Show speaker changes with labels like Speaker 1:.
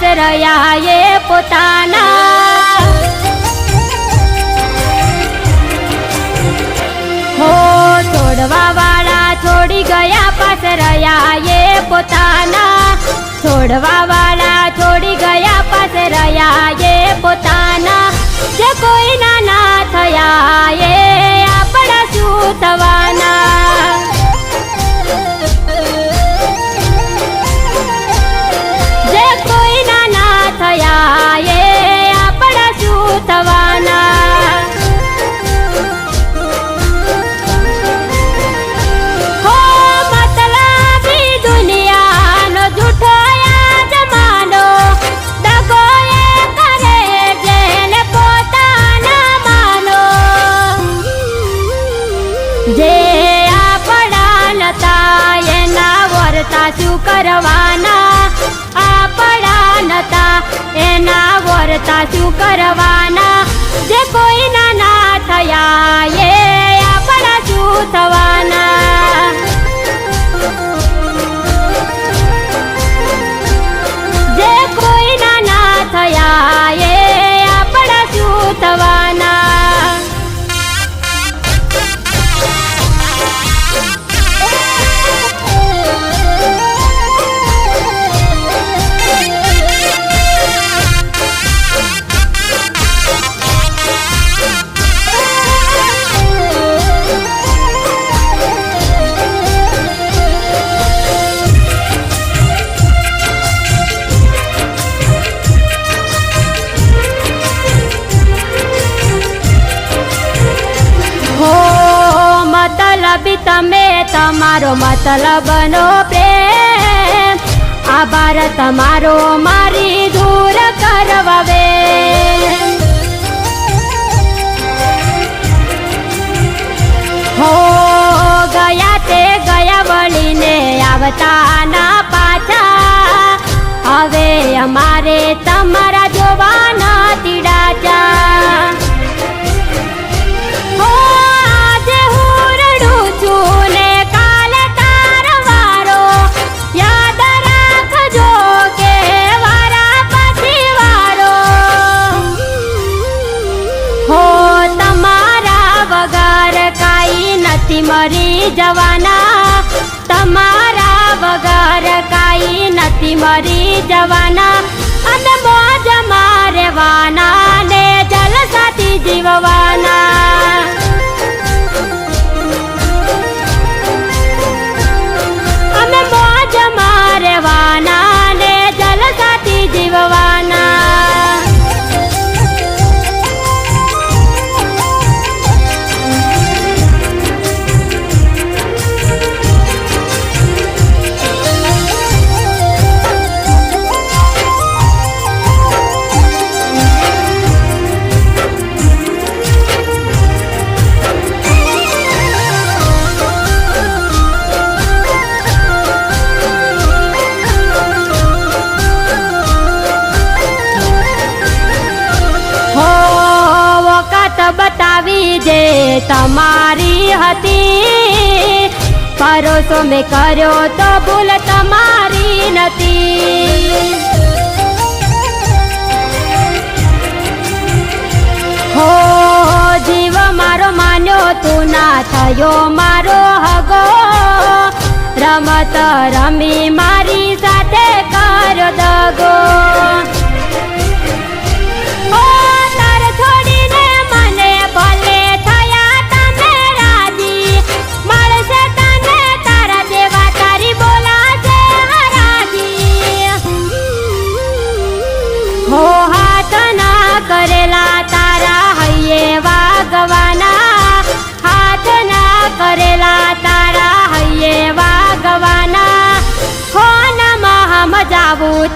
Speaker 1: Pass રહ્યા એ પોતાના હો છોડવા વાળા છોડી ગયા પાસ રહ્યા એ પોતાના છોડવા વાળા છોડી ગયા પાસ રહ્યા એ પોતાના જે કોઈના ના થયા એ આપણા શું થવાના એના શું કરવાના. આપણા નતા એના વર્તા શું કરવાના. તમારો મતલબનો પ્રેમ. આભાર તમારો મારી દૂર કરવાવે. હો, ગયા તે ગયા વળીને આવતા ના પાછા. હવે અમારે તમારા નથી મરી જવાના. તમારા વગર કાઈ નથી મરી જવાના. જે તમારી હતી, ભરોસો મેં કર્યો તો ભૂલ તમારી નથી. હો, જીવ મારો માન્યો તું ના થયો મારો હગો. રમત રમી મારી સાથે કર દગો. હો હાથ ના કરેલા તારા હૈયે વાગવાના. હાથના કરેલા તારા હૈયે વાગવાના. હો નમઃ મજાવું